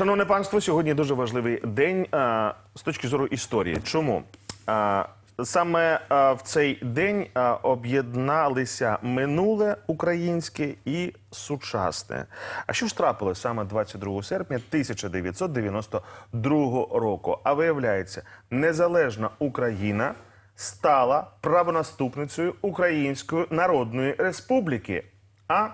Шановне панство, сьогодні дуже важливий день а, з точки зору історії. Чому? А, саме а, в цей день об'єдналися минуле українське і сучасне. А що ж трапилось саме 22 серпня 1992 року? А виявляється, незалежна Україна стала правонаступницею Української Народної Республіки. А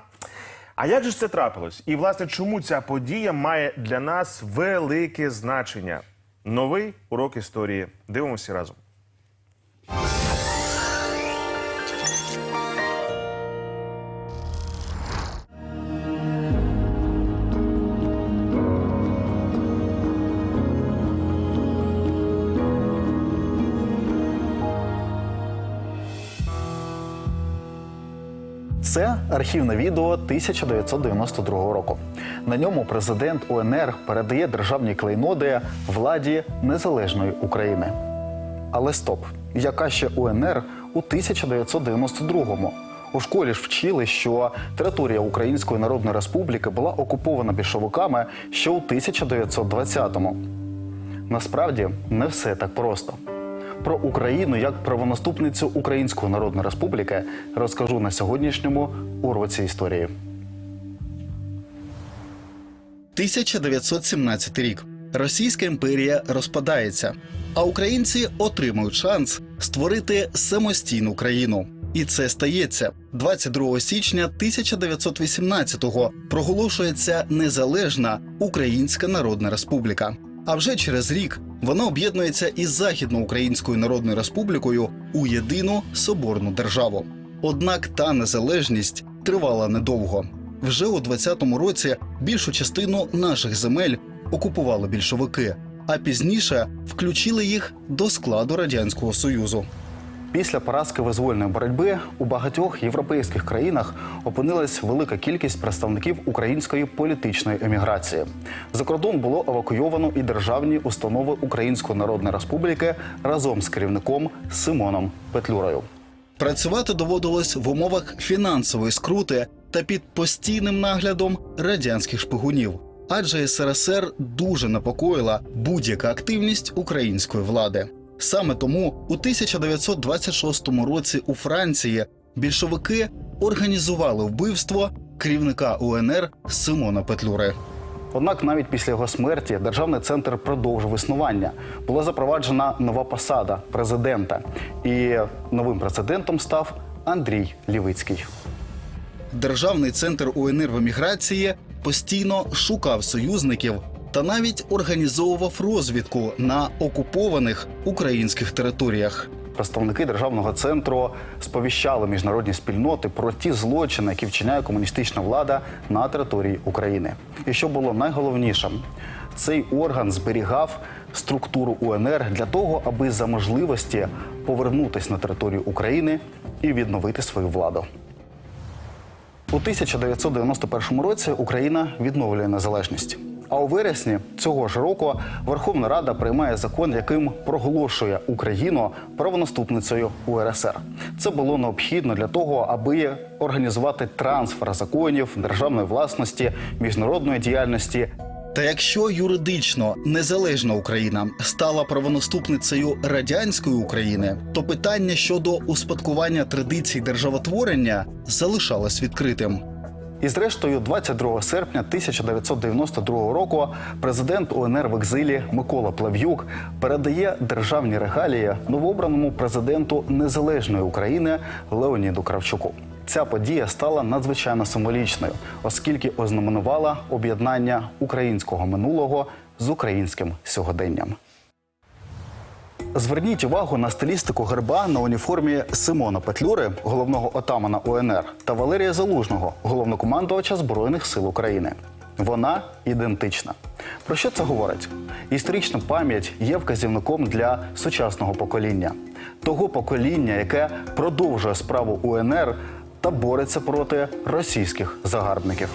а як же це трапилось? І власне чому ця подія має для нас велике значення? Новий урок історії. Дивимося разом. Це архівне відео 1992 року. На ньому президент УНР передає державні клейноди владі незалежної України. Але стоп, яка ще УНР у 1992-му? У школі ж вчили, що територія Української Народної Республіки була окупована більшовиками ще у 1920-му. Насправді не все так просто. Про Україну як правонаступницю Української Народної Республіки розкажу на сьогоднішньому уроці історії. 1917 рік. Російська імперія розпадається, а українці отримують шанс створити самостійну країну. І це стається 22 січня 1918-го проголошується незалежна Українська Народна Республіка. А вже через рік вона об'єднується із Західноукраїнською Народною Республікою у єдину соборну державу. Однак та незалежність тривала недовго. Вже у 20-му році більшу частину наших земель окупували більшовики, а пізніше включили їх до складу радянського союзу. Після поразки визвольної боротьби у багатьох європейських країнах опинилась велика кількість представників української політичної еміграції. За кордон було евакуйовано і державні установи Української Народної Республіки разом з керівником Симоном Петлюрою. Працювати доводилось в умовах фінансової скрути та під постійним наглядом радянських шпигунів. Адже СРСР дуже непокоїла будь-яка активність української влади. Саме тому у 1926 році у Франції більшовики організували вбивство керівника УНР Симона Петлюри. Однак навіть після його смерті державний центр продовжив існування. Була запроваджена нова посада президента, і новим президентом став Андрій Лівицький. Державний центр УНР в еміграції постійно шукав союзників та навіть організовував розвідку на окупованих українських територіях. Представники державного центру сповіщали міжнародні спільноти про ті злочини, які вчиняє комуністична влада на території України. І що було найголовнішим, цей орган зберігав структуру УНР для того, аби за можливості повернутися на територію України і відновити свою владу. У 1991 році Україна відновлює незалежність. А у вересні цього ж року Верховна Рада приймає закон, яким проголошує Україну правонаступницею УРСР. Це було необхідно для того, аби організувати трансфер законів, державної власності, міжнародної діяльності Та якщо юридично незалежна Україна стала правонаступницею радянської України, то питання щодо успадкування традицій державотворення залишалось відкритим. І зрештою, 22 серпня 1992 року президент УНР в екзилі Микола Плав'юк передає державні регалії новообраному президенту незалежної України Леоніду Кравчуку. Ця подія стала надзвичайно символічною, оскільки ознаменувала об'єднання українського минулого з українським сьогоденням. Зверніть увагу на стилістику герба на уніформі Симона Петлюри, головного отамана УНР, та Валерія Залужного, головнокомандувача Збройних сил України. Вона ідентична. Про що це говорить? Історична пам'ять є вказівником для сучасного покоління, того покоління, яке продовжує справу УНР та бореться проти російських загарбників.